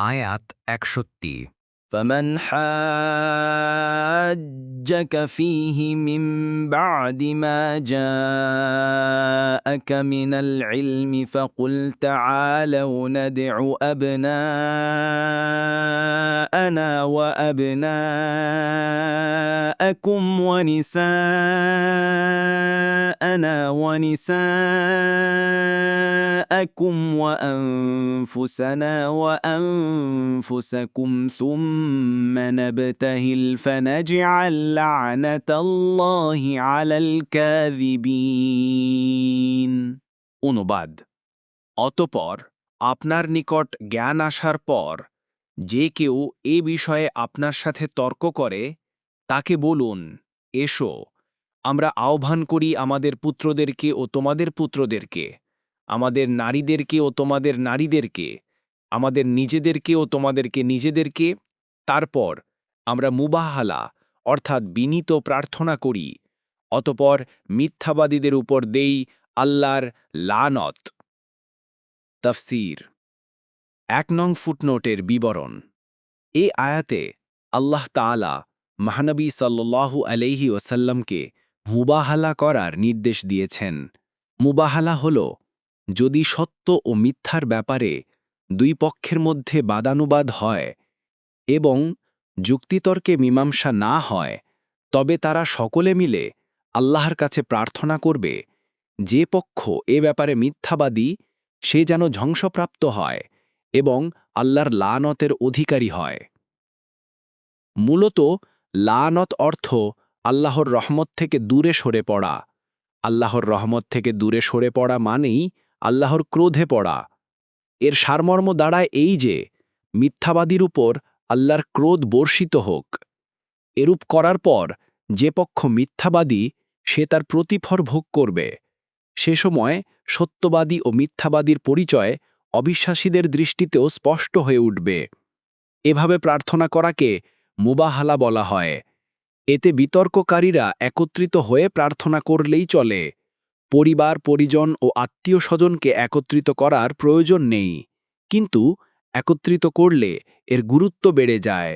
আয়াত একষট্টি فمن حاجك فيه من بعد ما جاءك من العلم فقل تعالوا ندع أبناءنا وأبناءكم ونساءنا ونساءكم وأنفسنا وأنفسكم ثم نبتهل فنجعل لعنة الله على الكاذبين অনুবাদ অতপর আপনার নিকট জ্ঞান আসার পর যে কেউ এ বিষয়ে আপনার সাথে তর্ক করে তাকে বলুন, এসো, আমরা আহ্বান করি আমাদের পুত্রদেরকে ও তোমাদের পুত্রদেরকে, আমাদের নারীদেরকে ও তোমাদের নারীদেরকে, আমাদের নিজেদেরকে ও তোমাদেরকে নিজেদেরকে, তারপর আমরা মুবাহালা, অর্থাৎ বিনীত প্রার্থনা করি, অতপর মিথ্যাবাদীদের উপর দেই আল্লাহর লানত। তফসির, এক নং ফুটনোটের বিবরণ। এ আয়াতে আল্লাহ তাআলা মাহানবী সাল্লাল্লাহু আলাইহি ওসাল্লামকে মুবাহালা করার নির্দেশ দিয়েছেন। মুবাহালা হল, যদি সত্য ও মিথ্যার ব্যাপারে দুই পক্ষের মধ্যে বাদানুবাদ হয় এবং যুক্তিতর্কে মীমাংসা না হয়, তবে তারা সকলে মিলে আল্লাহর কাছে প্রার্থনা করবে, যে পক্ষ এ ব্যাপারে মিথ্যাবাদী, সে যেন ধ্বংসপ্রাপ্ত হয় এবং আল্লাহর লানতের অধিকারী হয়। মূলত লানত অর্থ আল্লাহর রহমত থেকে দূরে সরে পড়া। আল্লাহর রহমত থেকে দূরে সরে পড়া মানেই আল্লাহর ক্রোধে পড়া। এর সারমর্ম দাঁড়ায় এই যে, মিথ্যাবাদীর উপর আল্লাহর ক্রোধ বর্ষিত হোক। এরূপ করার পর যে পক্ষ মিথ্যাবাদী, সে তার প্রতিফর ভোগ করবে। সে সময় সত্যবাদী ও মিথ্যাবাদীর পরিচয় অবিশ্বাসীদের দৃষ্টিতেও স্পষ্ট হয়ে উঠবে। এভাবে প্রার্থনা করাকে মুবাহালা বলা হয়। এতে বিতর্ককারীরা একত্রিত হয়ে প্রার্থনা করলেই চলে। পরিবার, পরিজন ও আত্মীয় স্বজনকে একত্রিত করার প্রয়োজন নেই। কিন্তু একত্রিত করলে এর গুরুত্ব বেড়ে যায়।